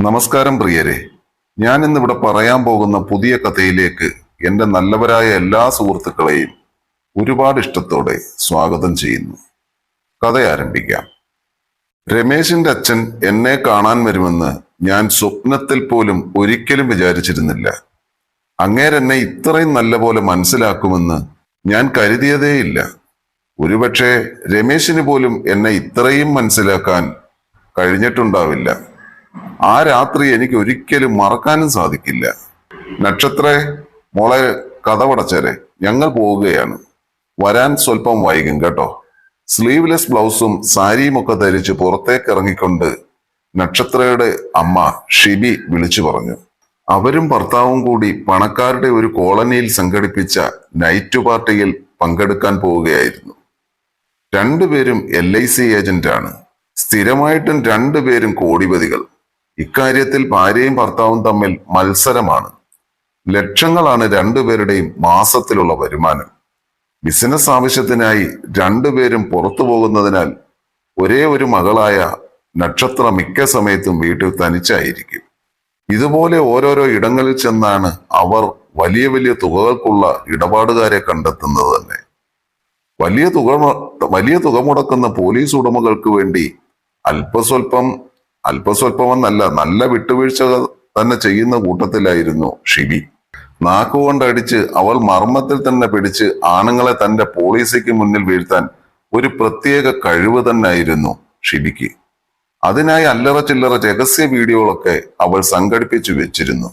നമസ്കാരം പ്രിയരെ. ഞാൻ ഇന്നിവിടെ പറയാൻ പോകുന്ന പുതിയ കഥയിലേക്ക് എന്റെ നല്ലവരായ എല്ലാ സുഹൃത്തുക്കളെയും ഒരുപാട് ഇഷ്ടത്തോടെ സ്വാഗതം ചെയ്യുന്നു. കഥ ആരംഭിക്കാം. രമേശിന്റെ അച്ഛൻ എന്നെ കാണാൻ വരുമെന്ന് ഞാൻ സ്വപ്നത്തിൽ പോലും ഒരിക്കലും വിചാരിച്ചിരുന്നില്ല. അങ്ങേരെന്നെ ഇത്രയും നല്ല പോലെ മനസ്സിലാക്കുമെന്ന് ഞാൻ കരുതിയതേയില്ല. ഒരുപക്ഷെ രമേശിന് പോലും എന്നെ ഇത്രയും മനസ്സിലാക്കാൻ കഴിഞ്ഞിട്ടുണ്ടാവില്ല. ആ രാത്രി എനിക്ക് ഒരിക്കലും മറക്കാനും സാധിക്കില്ല. നക്ഷത്രേ മോളെ കഥപടച്ചരെ ഞങ്ങൾ പോവുകയാണ്. വരാൻ സ്വല്പം വൈകും കേട്ടോ. സ്ലീവ്ലെസ് ബ്ലൗസും സാരിയും ഒക്കെ ധരിച്ച് പുറത്തേക്ക് ഇറങ്ങിക്കൊണ്ട് നക്ഷത്രയുടെ അമ്മ ഷിബി വിളിച്ചു പറഞ്ഞു. അവരും ഭർത്താവും കൂടി പണക്കാരുടെ ഒരു കോളനിയിൽ സംഘടിപ്പിച്ച നൈറ്റ് പാർട്ടിയിൽ പങ്കെടുക്കാൻ പോവുകയായിരുന്നു. രണ്ടുപേരും എൽ ഐ സി ഏജന്റാണ്. സ്ഥിരമായിട്ടും രണ്ടുപേരും കോടിപതികൾ. ഇക്കാര്യത്തിൽ ഭാര്യയും ഭർത്താവും തമ്മിൽ മത്സരമാണ്. ലക്ഷങ്ങളാണ് രണ്ടുപേരുടെയും മാസത്തിലുള്ള വരുമാനം. ബിസിനസ് ആവശ്യത്തിനായി രണ്ടുപേരും പുറത്തു പോകുന്നതിനാൽ ഒരേ ഒരു മകളായ നക്ഷത്ര മിക്ക സമയത്തും വീട്ടിൽ തനിച്ചായിരിക്കും. ഇതുപോലെ ഓരോരോ ഇടങ്ങളിൽ ചെന്നാണ് അവർ വലിയ വലിയ തുകകൾക്കുള്ള ഇടപാടുകാരെ കണ്ടെത്തുന്നത് തന്നെ. വലിയ തുക വലിയ തുക മുടക്കുന്ന പോലീസ് ഉടമകൾക്ക് വേണ്ടി അല്പസ്വല്പം അല്പസ്വല്പമെന്നല്ല നല്ല വിട്ടുവീഴ്ച തന്നെ ചെയ്യുന്ന കൂട്ടത്തിലായിരുന്നു ഷിബി. നാക്കുകൊണ്ടടിച്ച് അവൾ മർമ്മത്തിൽ തന്നെ പിടിച്ച് ആണുങ്ങളെ തന്റെ പോളിസിക്ക് മുന്നിൽ വീഴ്ത്താൻ ഒരു പ്രത്യേക കഴിവ് തന്നെയായിരുന്നു ഷിബിക്ക്. അതിനായി അല്ലറ ചില്ലറ രഹസ്യ വീഡിയോകളൊക്കെ അവൾ സംഘടിപ്പിച്ചു വെച്ചിരുന്നു.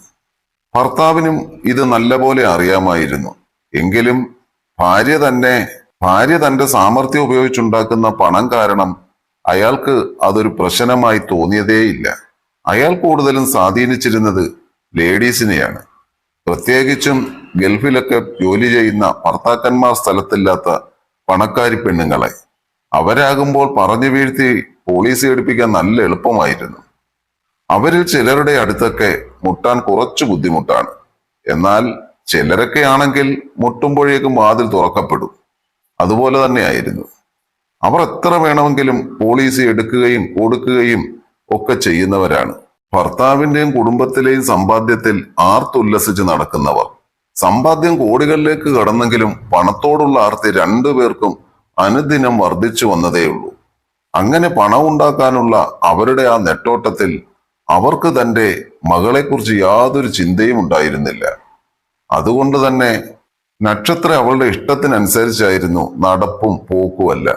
ഭർത്താവിനും ഇത് നല്ലപോലെ അറിയാമായിരുന്നു. എങ്കിലും ഭാര്യ തന്നെ ഭാര്യ തന്റെ സാമർഥ്യം ഉപയോഗിച്ചുണ്ടാക്കുന്ന പണം കാരണം അയാൾക്ക് അതൊരു പ്രശ്നമായി തോന്നിയതേയില്ല അയാൾ കൂടുതലും സ്വാധീനിച്ചിരുന്നത് ലേഡീസിനെയാണ്. പ്രത്യേകിച്ചും ഗൾഫിലൊക്കെ ജോലി ചെയ്യുന്ന ഭർത്താക്കന്മാർ സ്ഥലത്തില്ലാത്ത പണക്കാരി പെണ്ണുങ്ങളെ. അവരാകുമ്പോൾ പറഞ്ഞു വീഴ്ത്തി പോലീസ് എടുപ്പിക്കാൻ നല്ല എളുപ്പമായിരുന്നു. അവരിൽ ചിലരുടെ അടുത്തൊക്കെ മുട്ടാൻ കുറച്ച് ബുദ്ധിമുട്ടാണ്. എന്നാൽ ചിലരൊക്കെ ആണെങ്കിൽ മുട്ടുമ്പോഴേക്കും വാതിൽ തുറക്കപ്പെടും. അതുപോലെ തന്നെയായിരുന്നു. അവർ എത്ര വേണമെങ്കിലും പോളിസി എടുക്കുകയും കൊടുക്കുകയും ഒക്കെ ചെയ്യുന്നവരാണ്. ഭർത്താവിന്റെയും കുടുംബത്തിലെയും സമ്പാദ്യത്തിൽ ആർത്തുല്ലസിച്ച് നടക്കുന്നവർ. സമ്പാദ്യം കോടികളിലേക്ക് കടന്നെങ്കിലും പണത്തോടുള്ള ആർത്തി രണ്ടുപേർക്കും അനുദിനം വർദ്ധിച്ചു വന്നതേയുള്ളൂ അങ്ങനെ പണം ഉണ്ടാക്കാനുള്ള അവരുടെ ആ നെട്ടോട്ടത്തിൽ അവർക്ക് തന്റെ മകളെക്കുറിച്ച് യാതൊരു ചിന്തയും ഉണ്ടായിരുന്നില്ല. അതുകൊണ്ട് തന്നെ നക്ഷത്രം അവളുടെ ഇഷ്ടത്തിനനുസരിച്ചായിരുന്നു നടപ്പും പോക്കുമല്ല.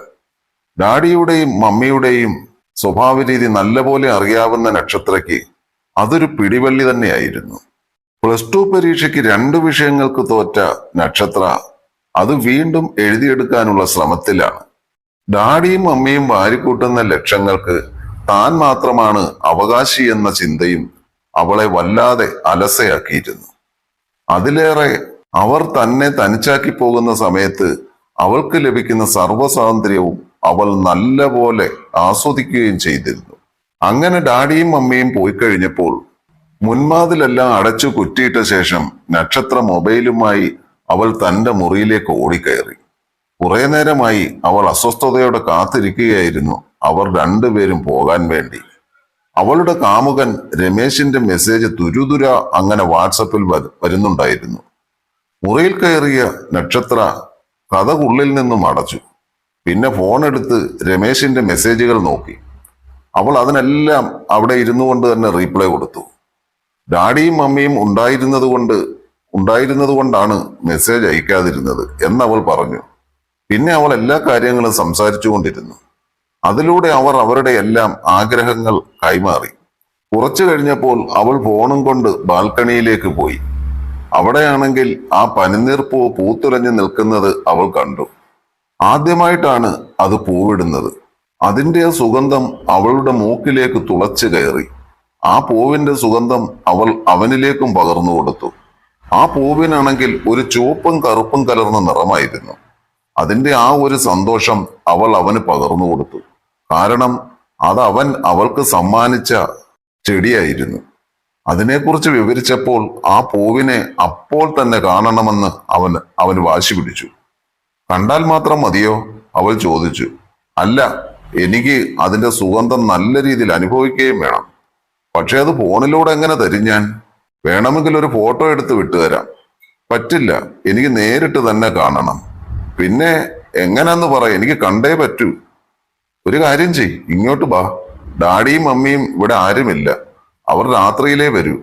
ഡാഡിയുടെയും മമ്മിയുടെയും സ്വഭാവ രീതി നല്ലപോലെ അറിയാവുന്ന നക്ഷത്രയ്ക്ക് അതൊരു പിടിവള്ളി തന്നെയായിരുന്നു. പ്ലസ് ടു പരീക്ഷയ്ക്ക് രണ്ട് വിഷയങ്ങൾക്ക് തോറ്റ നക്ഷത്ര അത് വീണ്ടും എഴുതിയെടുക്കാനുള്ള ശ്രമത്തിലാണ്. ഡാഡിയും അമ്മയും വാരിക്കൂട്ടുന്ന ലക്ഷ്യങ്ങൾക്ക് താൻ മാത്രമാണ് അവകാശി എന്ന ചിന്തയും അവളെ വല്ലാതെ അലസയാക്കിയിരുന്നു. അതിലേറെ അവർ തന്നെ തനിച്ചാക്കി പോകുന്ന സമയത്ത് അവൾക്ക് ലഭിക്കുന്ന സർവസ്വാതന്ത്ര്യവും അവൾ നല്ലപോലെ ആസ്വദിക്കുകയും ചെയ്തിരുന്നു. അങ്ങനെ ഡാഡിയും അമ്മയും പോയി കഴിഞ്ഞപ്പോൾ മുൻമാതിലെല്ലാം അടച്ചു കുറ്റിയിട്ട ശേഷം നക്ഷത്ര മൊബൈലുമായി അവൾ തന്റെ മുറിയിലേക്ക് ഓടിക്കയറി. കുറെ നേരമായി അവൾ അസ്വസ്ഥതയോടെ കാത്തിരിക്കുകയായിരുന്നു അവർ രണ്ടുപേരും പോകാൻ വേണ്ടി. അവളുടെ കാമുകൻ രമേശിന്റെ മെസ്സേജ് തുരുതുര അങ്ങനെ വാട്സപ്പിൽ വരുന്നുണ്ടായിരുന്നു. മുറിയിൽ കയറിയ നക്ഷത്ര കഥകുള്ളിൽ നിന്നും അടച്ചു. പിന്നെ ഫോൺ എടുത്ത് രമേശിന്റെ മെസ്സേജുകൾ നോക്കി. അവൾ അതിനെല്ലാം അവിടെ ഇരുന്നു കൊണ്ട് തന്നെ റീപ്ലൈ കൊടുത്തു. ഡാഡിയും മമ്മിയും ഉണ്ടായിരുന്നത് കൊണ്ട് ഉണ്ടായിരുന്നത് കൊണ്ടാണ് മെസ്സേജ് അയക്കാതിരുന്നത് എന്നവൾ പറഞ്ഞു. പിന്നെ അവൾ എല്ലാ കാര്യങ്ങളും സംസാരിച്ചു കൊണ്ടിരുന്നു. അതിലൂടെ അവർ അവരുടെ എല്ലാം ആഗ്രഹങ്ങൾ കൈമാറി. കുറച്ചു കഴിഞ്ഞപ്പോൾ അവൾ ഫോണും കൊണ്ട് ബാൽക്കണിയിലേക്ക് പോയി. അവിടെയാണെങ്കിൽ ആ പനിനീർപ്പൂ പൂത്തുലഞ്ഞു നിൽക്കുന്നത് അവൾ കണ്ടു. ആദ്യമായിട്ടാണ് അത് പൂവിടുന്നത്. അതിന്റെ സുഗന്ധം അവളുടെ മൂക്കിലേക്ക് തുളച്ചു കയറി. ആ പൂവിന്റെ സുഗന്ധം അവൾ അവനിലേക്കും പകർന്നു കൊടുത്തു. ആ പൂവിനാണെങ്കിൽ ഒരു ചുവപ്പും കറുപ്പും കലർന്ന നിറമായിരുന്നു. അതിന്റെ ആ ഒരു സന്തോഷം അവൾ അവന് പകർന്നു കൊടുത്തു. കാരണം അത് അവൻ അവൾക്ക് സമ്മാനിച്ച ചെടിയായിരുന്നു. അതിനെക്കുറിച്ച് വിവരിച്ചപ്പോൾ ആ പൂവിനെ അപ്പോൾ തന്നെ കാണണമെന്ന് അവൻ അവന് വാശി പിടിച്ചു. കണ്ടാൽ മാത്രം മതിയോ? അവൾ ചോദിച്ചു. അല്ല എനിക്ക് അതിന്റെ സുഗന്ധം നല്ല രീതിയിൽ അനുഭവിക്കുകയും വേണം. പക്ഷെ അത് ഫോണിലൂടെ എങ്ങനെ തരും ഞാൻ? വേണമെങ്കിൽ ഒരു ഫോട്ടോ എടുത്ത് വിട്ടുതരാം. പറ്റില്ല എനിക്ക് നേരിട്ട് തന്നെ കാണണം. പിന്നെ എങ്ങനെന്ന് പറ എനിക്ക് കണ്ടേ പറ്റൂ. ഒരു കാര്യം ചെയ് ഇങ്ങോട്ട് വാ. ഡാഡിയും മമ്മിയും ഇവിടെ ആരുമില്ല. അവർ രാത്രിയിലേ വരൂ.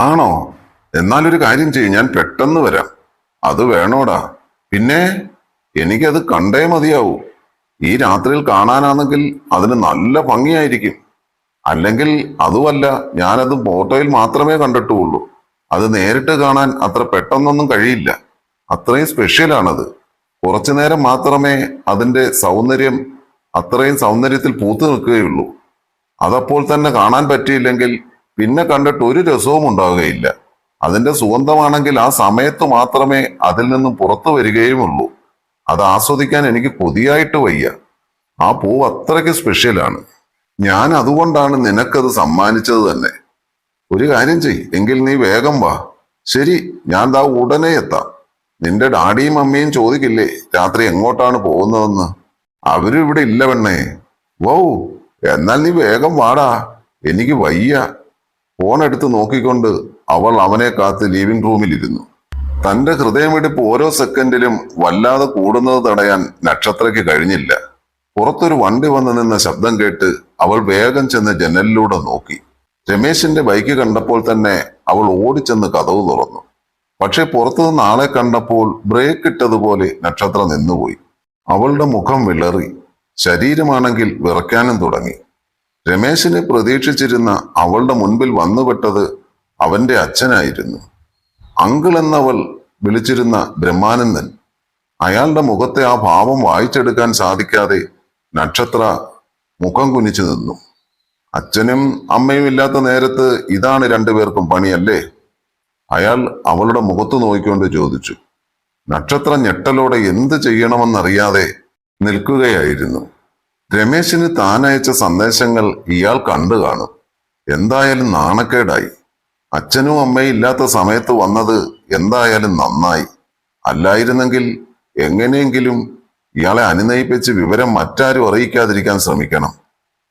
ആണോ? എന്നാലൊരു കാര്യം ചെയ്യും ഞാൻ പെട്ടെന്ന് വരാം. അത് വേണോടാ. പിന്നെ? എനിക്കത് കണ്ടേ മതിയാവൂ. ഈ രാത്രിയിൽ കാണാനാണെങ്കിൽ അതിന് നല്ല ഭംഗിയായിരിക്കും. അല്ലെങ്കിൽ അതുമല്ല ഞാനത് ഫോട്ടോയിൽ മാത്രമേ കണ്ടിട്ടുള്ളൂ. അത് നേരിട്ട് കാണാൻ അത്ര പെട്ടെന്നൊന്നും കഴിയില്ല. അത്രയും സ്പെഷ്യലാണത്. കുറച്ചു നേരം മാത്രമേ അതിന്റെ സൗന്ദര്യം അത്രയും സൗന്ദര്യത്തിൽ പൂത്തു നിൽക്കുകയുള്ളൂ. അതപ്പോൾ തന്നെ കാണാൻ പറ്റിയില്ലെങ്കിൽ പിന്നെ കണ്ടിട്ട് ഒരു രസവും ഉണ്ടാവുകയില്ല. അതിന്റെ സുഗന്ധമാണെങ്കിൽ ആ സമയത്ത് മാത്രമേ അതിൽ നിന്നും പുറത്തു വരികയുമുള്ളൂ. അത് ആസ്വദിക്കാൻ എനിക്ക് കൊതിയായിട്ട് വയ്യ. ആ പൂവ് അത്രയ്ക്ക് സ്പെഷ്യലാണ് ഞാൻ അതുകൊണ്ടാണ് നിനക്കത് സമ്മാനിച്ചത് തന്നെ. ഒരു കാര്യം ചെയ് എങ്കിൽ നീ വേഗം വാ. ശരി ഞാൻ ദാ ഉടനെ എത്താം. നിന്റെ ഡാഡിയും അമ്മയും ചോദിക്കില്ലേ രാത്രി എങ്ങോട്ടാണ് പോകുന്നതെന്ന്? അവരും ഇവിടെ ഇല്ല പെണ്ണേ. വൗ എന്നാൽ നീ വേഗം വാടാ. എനിക്ക് വയ്യ. ഫോൺ എടുത്ത് നോക്കിക്കൊണ്ട് അവൾ അവനെ കാത്ത് ലിവിംഗ് റൂമിലിരുന്നു തന്റെ ഹൃദയമിടിപ്പ് ഓരോ സെക്കൻഡിലും വല്ലാതെ കൂടുന്നത് തടയാൻ നക്ഷത്രയ്ക്ക് കഴിഞ്ഞില്ല. പുറത്തൊരു വണ്ടി വന്നു നിന്ന ശബ്ദം കേട്ട് അവൾ വേഗം ചെന്ന് ജനലിലൂടെ നോക്കി. രമേശിന്റെ ബൈക്ക് കണ്ടപ്പോൾ തന്നെ അവൾ ഓടിച്ചെന്ന് കതവ് തുറന്നു. പക്ഷെ പുറത്തുനിന്ന് ആളെ കണ്ടപ്പോൾ ബ്രേക്ക് ഇട്ടതുപോലെ നക്ഷത്ര നിന്നുപോയി. അവളുടെ മുഖം വിളറി. ശരീരമാണെങ്കിൽ വിറയ്ക്കാനും തുടങ്ങി. രമേശിനെ പ്രതീക്ഷിച്ചിരുന്ന അവളുടെ മുൻപിൽ വന്നുപെട്ടത് അവന്റെ അച്ഛനായിരുന്നു. അങ്കിൾ എന്നവൾ വിളിച്ചിരുന്ന ബ്രഹ്മാനന്ദൻ അയാളുടെ മുഖത്തെ ആ ഭാവം വായിച്ചെടുക്കാൻ സാധിക്കാതെ നക്ഷത്ര മുഖം കുനിച്ചു നിന്നു. അച്ഛനും അമ്മയും ഇല്ലാത്ത നേരത്ത് ഇതാണ് രണ്ടുപേർക്കും പണിയല്ലേ? അയാൾ അവളുടെ മുഖത്ത് നോക്കിക്കൊണ്ട് ചോദിച്ചു. നക്ഷത്ര ഞെട്ടലോടെ എന്ത് ചെയ്യണമെന്നറിയാതെ നിൽക്കുകയായിരുന്നു. രമേശിന് താനയച്ച സന്ദേശങ്ങൾ ഇയാൾ കണ്ടു കാണും. എന്തായാലും നാണക്കേടായി. അച്ഛനും അമ്മയും ഇല്ലാത്ത സമയത്ത് വന്നത് എന്തായാലും നന്നായി. അല്ലായിരുന്നെങ്കിൽ എങ്ങനെയെങ്കിലും ഇയാളെ അനുനയിപ്പിച്ച് വിവരം മറ്റാരും അറിയിക്കാതിരിക്കാൻ ശ്രമിക്കണം.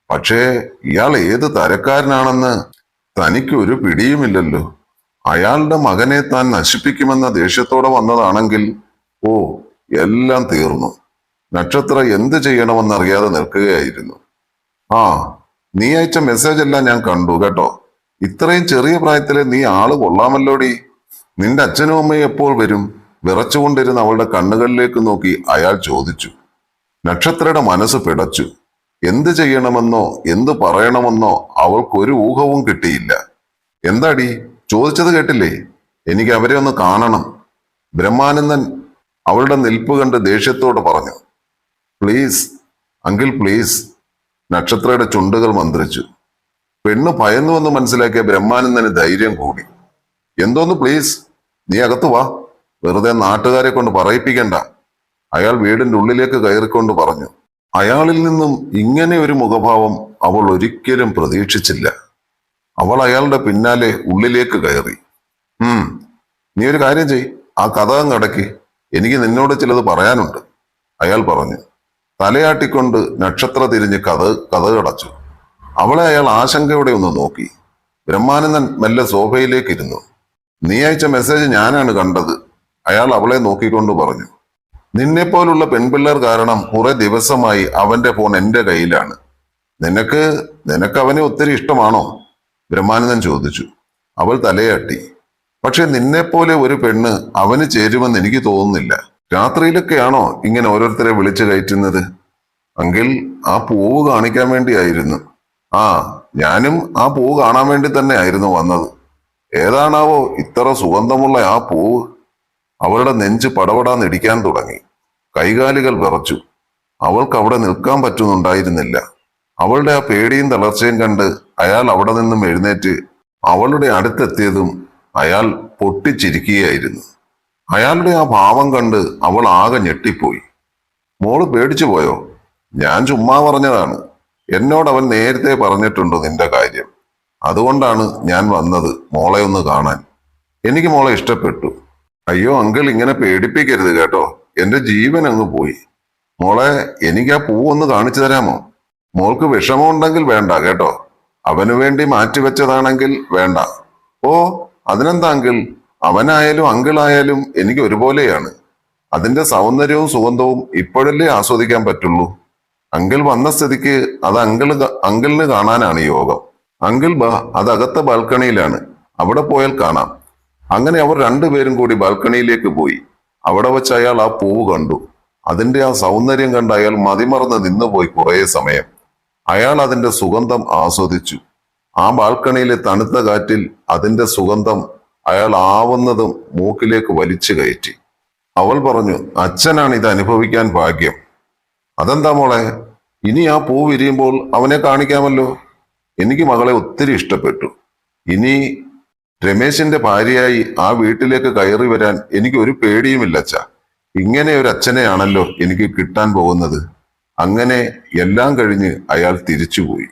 പക്ഷേ ഇയാൾ ഏത് തരക്കാരനാണെന്ന് തനിക്കൊരു പിടിയുമില്ലല്ലോ. അയാളുടെ മകനെ താൻ നശിപ്പിക്കുമെന്ന ദേഷ്യത്തോടെ വന്നതാണെങ്കിൽ ഓ എല്ലാം തീർന്നു. നക്ഷത്ര എന്ത് ചെയ്യണമെന്നറിയാതെ നിൽക്കുകയായിരുന്നു. ആ നീ അയച്ച മെസ്സേജ് എല്ലാം ഞാൻ കണ്ടു കേട്ടോ. ഇത്രയും ചെറിയ പ്രായത്തിലെ നീ ആൾ കൊള്ളാമല്ലോടി? നിന്റെ അച്ഛനും അമ്മയും എപ്പോൾ വരും? വിറച്ചുകൊണ്ടിരുന്ന അവളുടെ കണ്ണുകളിലേക്ക് നോക്കി അയാൾ ചോദിച്ചു. നക്ഷത്രയുടെ മനസ്സ് പിടച്ചു. എന്ത് ചെയ്യണമെന്നോ എന്ത് പറയണമെന്നോ അവൾക്കൊരു ഊഹവും കിട്ടിയില്ല. എന്താടി? ചോദിച്ചത് കേട്ടില്ലേ? എനിക്ക് അവരെ ഒന്ന് കാണണം. ബ്രഹ്മാനന്ദൻ അവളുടെ നിൽപ്പ് കണ്ട് ദേഷ്യത്തോട് പറഞ്ഞു. പ്ലീസ് അങ്കിൾ പ്ലീസ് നക്ഷത്രയുടെ ചുണ്ടുകൾ മന്ത്രിച്ചു. പെണ്ണ് ഭയന്നുവെന്ന് മനസ്സിലാക്കിയ ബ്രഹ്മാനന്ദന് ധൈര്യം കൂടി. എന്തോന്ന് പ്ലീസ് നീ അകത്ത് വാ. വെറുതെ നാട്ടുകാരെ കൊണ്ട് പറയിപ്പിക്കണ്ട. അയാൾ വീടിന്റെ ഉള്ളിലേക്ക് കയറിക്കൊണ്ട് പറഞ്ഞു. അയാളിൽ നിന്നും ഇങ്ങനെ ഒരു മുഖഭാവം അവൾ ഒരിക്കലും പ്രതീക്ഷിച്ചില്ല. അവൾ അയാളുടെ പിന്നാലെ ഉള്ളിലേക്ക് കയറി. ഉം നീ ഒരു കാര്യം ചെയ്. ആ കഥ അങ്ങ് അടക്കി. എനിക്ക് നിന്നോട് ചിലത് പറയാനുണ്ട്. അയാൾ പറഞ്ഞു. തലയാട്ടിക്കൊണ്ട് നക്ഷത്ര തിരിഞ്ഞ് കഥ കഥ കടച്ചു. അവളെ അയാൾ ആശങ്കയോടെ ഒന്ന് നോക്കി. ബ്രഹ്മാനന്ദൻ മെല്ലെ സോഫയിലേക്ക് ഇരുന്നു നീ അയച്ച മെസ്സേജ് ഞാനാണ് കണ്ടത് അയാൾ അവളെ നോക്കിക്കൊണ്ട് പറഞ്ഞു. നിന്നെപ്പോലുള്ള പെൺപിള്ളേർ കാരണം കുറെ ദിവസമായി അവന്റെ ഫോൺ എന്റെ കയ്യിലാണ്. നിനക്ക് നിനക്ക് അവനെ ഒത്തിരി ഇഷ്ടമാണോ? ബ്രഹ്മാനന്ദൻ ചോദിച്ചു. അവൾ തലയാട്ടി. പക്ഷെ നിന്നെപ്പോലെ ഒരു പെണ്ണ് അവന് ചേരുമെന്ന് എനിക്ക് തോന്നുന്നില്ല. രാത്രിയിലൊക്കെയാണോ ഇങ്ങനെ ഓരോരുത്തരെ വിളിച്ചു കയറ്റുന്നത്? എങ്കിൽ ആ പൂവ് കാണിക്കാൻ വേണ്ടിയായിരുന്നു. ആ ഞാനും ആ പൂവ് കാണാൻ വേണ്ടി തന്നെ ആയിരുന്നു വന്നത്. ഏതാണാവോ ഇത്ര സുഗന്ധമുള്ള ആ പൂവ് അവളുടെ നെഞ്ച് പടവടാന്ന് ഇടിക്കാൻ തുടങ്ങി. കൈകാലുകൾ വിറച്ചു. അവൾക്ക് അവിടെ നിൽക്കാൻ പറ്റുന്നുണ്ടായിരുന്നില്ല. അവളുടെ ആ പേടിയും തളർച്ചയും കണ്ട് അയാൾ അവിടെ നിന്നും എഴുന്നേറ്റ് അവളുടെ അടുത്തെത്തിയതും അയാൾ പൊട്ടിച്ചിരിക്കുകയായിരുന്നു. അയാളുടെ ആ ഭാവം കണ്ട് അവൾ ആകെ ഞെട്ടിപ്പോയി. മോൾ പേടിച്ചു പോയോ? ഞാൻ ചുമ്മാ പറഞ്ഞതാണ്. എന്നോട് അവൻ നേരത്തെ പറഞ്ഞിട്ടുണ്ട് നിന്റെ കാര്യം. അതുകൊണ്ടാണ് ഞാൻ വന്നത് മോളെ ഒന്ന് കാണാൻ. എനിക്ക് മോളെ ഇഷ്ടപ്പെട്ടു. അയ്യോ അങ്കിൾ ഇങ്ങനെ പേടിപ്പിക്കരുത് കേട്ടോ. എന്റെ ജീവൻ അങ്ങ് പോയി. മോളെ എനിക്ക് ആ പൂവൊന്ന് കാണിച്ചു തരാമോ? മോൾക്ക് വിഷമമുണ്ടെങ്കിൽ വേണ്ട കേട്ടോ. അവനു വേണ്ടി മാറ്റിവെച്ചതാണെങ്കിൽ വേണ്ട. ഓ അതിനെന്താ അങ്കിൾ? അവനായാലും അങ്കിളായാലും എനിക്ക് ഒരുപോലെയാണ്. അതിന്റെ സൗന്ദര്യവും സുഗന്ധവും ഇപ്പോഴല്ലേ ആസ്വദിക്കാൻ പറ്റുള്ളൂ? അങ്കിൾ വന്ന സ്ഥിതിക്ക് അത് അങ്കിൾ അങ്കിളിന് കാണാനാണ് യോഗം. അങ്കിൾ ബാ അത് അകത്ത ബാൽക്കണിയിലാണ്. അവിടെ പോയാൽ കാണാം. അങ്ങനെ അവർ രണ്ടുപേരും കൂടി ബാൽക്കണിയിലേക്ക് പോയി. അവിടെ വെച്ച് അയാൾ ആ പൂവ് കണ്ടു. അതിന്റെ ആ സൗന്ദര്യം കണ്ട് അയാൾ മതിമറന്ന് നിന്നുപോയി കുറേ സമയം. അയാൾ അതിന്റെ സുഗന്ധം ആസ്വദിച്ചു. ആ ബാൽക്കണിയിലെ തണുത്ത കാറ്റിൽ അതിന്റെ സുഗന്ധം അയാൾ ആവുന്നതും മൂക്കിലേക്ക് വലിച്ചു കയറ്റി. അവൾ പറഞ്ഞു അച്ഛനാണ് ഇത് അനുഭവിക്കാൻ ഭാഗ്യം. അതെന്താ മോളെ? ഇനി ആ പൂ വിരിയുമ്പോൾ അവനെ കാണിക്കാമല്ലോ? എനിക്ക് മകളെ ഒത്തിരി ഇഷ്ടപ്പെട്ടു. ഇനി രമേശിന്റെ ഭാര്യയായി ആ വീട്ടിലേക്ക് കയറി വരാൻ എനിക്ക് ഒരു പേടിയുമില്ല അച്ഛ. ഇങ്ങനെ ഒരു അച്ഛനെയാണല്ലോ എനിക്ക് കിട്ടാൻ പോകുന്നത്. അങ്ങനെ എല്ലാം കഴിഞ്ഞ് അയാൾ തിരിച്ചുപോയി.